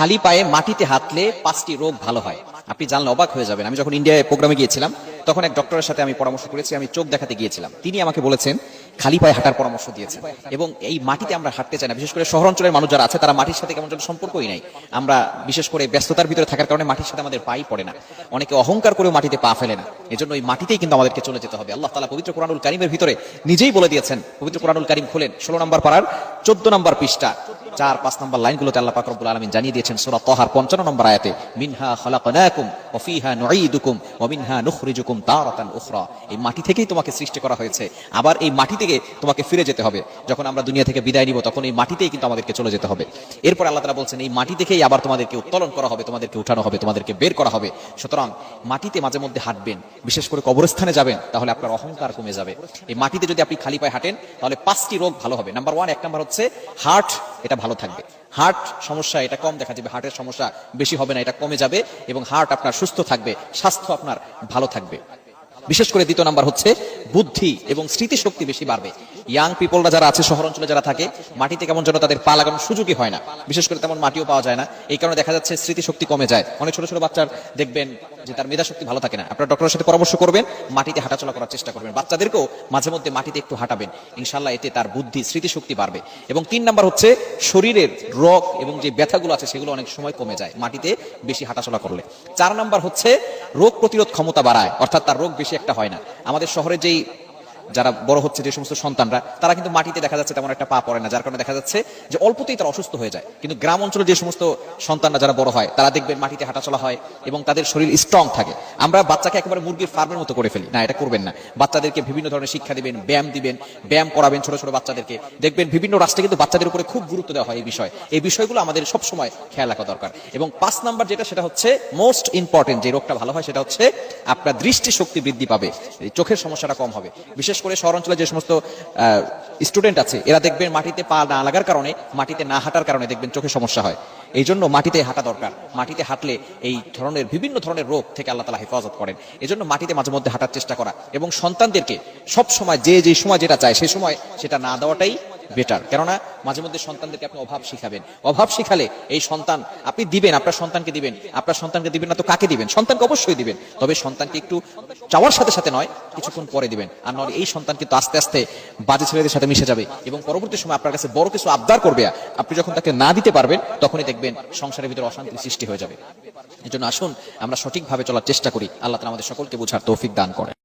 খালি পায়ে মাটিতে হাতলে পাঁচটি রোগ ভালো হয়। আপনি জানলে অবাক হয়ে যাবেন। আমি যখন ইন্ডিয়ায় প্রোগ্রামে গিয়েছিলাম, তখন এক ডক্টরের সাথে আমি পরামর্শ করেছি, আমি চোখ দেখাতে গিয়েছিলাম। তিনি আমাকে বলেছেন, খালি পায়ে হাঁটার পরামর্শ দিয়েছেন। এবং এই মাটিতে আমরা হাঁটতে চাই না। বিশেষ করে শহর অঞ্চলের মানুষ যারা আছে, তারা মাটির সাথে কেমন যেন সম্পর্কই নাই। আমরা বিশেষ করে ব্যস্ততার ভিতরে থাকার কারণে মাটির সাথে আমাদের পাই পড়ে না। অনেকে অহংকার করেও মাটিতে পা ফেলে না। এজন্য ওই মাটিতেই কিন্তু আমাদেরকে চলে যেতে হবে। আল্লাহ তালা পবিত্র কোরআনুল কারিমের ভিতরে নিজেই বলে দিয়েছেন, পবিত্র কোরআনুল কারিম খুলেন। ষোলো নম্বর পাড়ার চোদ্দ নম্বর পৃষ্ঠা। চার, পাঁচ নম্বর লাইনগুলোতে আল্লাহ পাক রব্বুল আলামিন জানিয়ে দিয়েছেন সূরা তাহার 55 নম্বর আয়াতে, মিনহা খালাকনাকুম ওয়া ফিহা নুঈদুকুম ওয়া মিনহা নুখরিজুকুম তারাতান উখরা। এই মাটি থেকেই তোমাকে সৃষ্টি করা হয়েছে। আবার এই মাটি থেকে তোমাকে ফিরে যেতে হবে। যখন আমরা দুনিয়া থেকে বিদায় নিব, তখন এই মাটিতেই কিন্তু আমাদেরকে চলে যেতে হবে। এরপর আল্লাহ তাআলা বলছেন, এই মাটি থেকেই আবার তোমাদেরকে উত্তোলন করা হবে, তোমাদেরকে উঠানো হবে, তোমাদেরকে বের করা হবে। সুতরাং মাটিতে মাঝে মধ্যে হাঁটবেন, বিশেষ করে কবরস্থানে যাবেন, তাহলে আপনার অহংকার কমে যাবে। এই মাটিতে যদি আপনি খালি পায়ে হাঁটেন, তাহলে পাঁচটি রোগ ভালো হবে। নাম্বার ওয়ান, এক নাম্বার হচ্ছে হার্ট এটা ভালো থাকবে। হার্ট সমস্যা এটা কম দেখা যাবে হার্টের সমস্যা বেশি হবে না, এটা কমে যাবে এবং হার্ট আপনার সুস্থ থাকবে, স্বাস্থ্য আপনার ভালো থাকবে। বিশেষ করে দ্বিতীয় নাম্বার হচ্ছে বুদ্ধি এবং স্মৃতিশক্তি বেশি বাড়বে। ইয়াং পিপলরা যারা আছে শহর অঞ্চলে যারা থাকে, মাটিতে কেমন যেন তাদের পা লাগানোর সুযোগই হয় না। বিশেষ করে তেমন মাটিও পাওয়া যায় না। এই কারণে দেখা যাচ্ছে স্মৃতিশক্তি কমে যায়। অনেক ছোট ছোট বাচ্চার দেখবেন যে তার মেধা শক্তি ভালো থাকে না। আপনার ডক্টরের সাথে পরামর্শ করবেন, মাটিতে হাঁটাচলা করার চেষ্টা করবেন। বাচ্চাদেরকেও মাঝে মধ্যে মাটিতে একটু হাঁটাবেন। ইনশাল্লাহ এতে তার বুদ্ধি, স্মৃতিশক্তি বাড়বে। এবং তিন নাম্বার হচ্ছে শরীরের রোগ এবং যে ব্যথাগুলো আছে, সেগুলো অনেক সময় কমে যায় মাটিতে বেশি হাঁটাচলা করলে। চার নাম্বার হচ্ছে রোগ প্রতিরোধ ক্ষমতা বাড়ায়। অর্থাৎ তার রোগ বেশি একটা হয় না। আমাদের শহরে যেই যারা বড় হচ্ছে যে সমস্ত সন্তানরা, তারা কিন্তু মাটিতে দেখা যাচ্ছে তেমন একটা পা পড়ে না, যার কারণে দেখা যাচ্ছে যে অল্পতেই তারা অসুস্থ হয়ে যায়। কিন্তু গ্রাম অঞ্চলে যে সমস্ত সন্তানরা যারা বড় হয়, তারা দেখবেন মাটিতে হাঁটাচলা হয় এবং তাদের শরীর স্ট্রং থাকে। আমরা বাচ্চাকে একেবারে মুরগির ফার্মের মতো করে ফেলি। না, এটা করবেন না। বাচ্চাদেরকে বিভিন্ন ধরনের শিক্ষা দিবেন, ব্যায়াম দিবেন, ব্যায়াম করাবেন ছোট ছোট বাচ্চাদেরকে। দেখবেন বিভিন্ন রাষ্ট্রে কিন্তু বাচ্চাদের উপরে খুব গুরুত্ব দেওয়া হয় এই বিষয়। এই বিষয়গুলো আমাদের সব সময় খেয়াল রাখা দরকার। এবং পাঁচ নাম্বার যেটা, সেটা হচ্ছে মোস্ট ইম্পর্টেন্ট যে রোগটা ভালো হয়, সেটা হচ্ছে আপনার দৃষ্টিশক্তি বৃদ্ধি পাবে। চোখের সমস্যাটা কম হবে। বিশেষ করে শহরাঞ্চলে যে সমস্ত স্টুডেন্ট আছে, এরা দেখবেন মাটিতে পা না লাগার কারণে, মাটিতে না হাঁটার কারণে দেখবেন চোখে সমস্যা হয়। এই জন্য মাটিতে হাঁটা দরকার। মাটিতে হাঁটলে এই ধরনের বিভিন্ন ধরনের রোগ থেকে আল্লাহ তালা হেফাজত করেন। এই জন্য মাটিতে মাঝে মধ্যে হাঁটার চেষ্টা করা এবং সন্তানদেরকে সব সময় যে যে সময় যেটা চায় সেই সময় সেটা না দেওয়াটাই বেটার কেননা, মাঝে মধ্যে সন্তানদেরকে আপনি অভাব শিখাবেন। অভাব শিখালে এই সন্তান, আপনি দিবেন, আপনার সন্তানকে দিবেন, আপনার সন্তানকে দিবেন না তো কাকে দিবেন? সন্তানকে অবশ্যই দিবেন। তবে সন্তানকে একটু চাওয়ার সাথে সাথে নয়, কিছুক্ষণ পরে দিবেন। আর নয় এই সন্তান কিন্তু আস্তে আস্তে বাজে ছেলেদের সাথে মিশে যাবে এবং পরবর্তী সময় আপনার কাছে বড় কিছু আবদার করবে। আপনি যখন তাকে না দিতে পারবেন, তখনই দেখবেন সংসারের ভিতরে অশান্তির সৃষ্টি হয়ে যাবে। এই জন্য আসুন, আমরা সঠিকভাবে চলার চেষ্টা করি। আল্লাহ আমাদের সকলকে বোঝার তৌফিক দান করেন।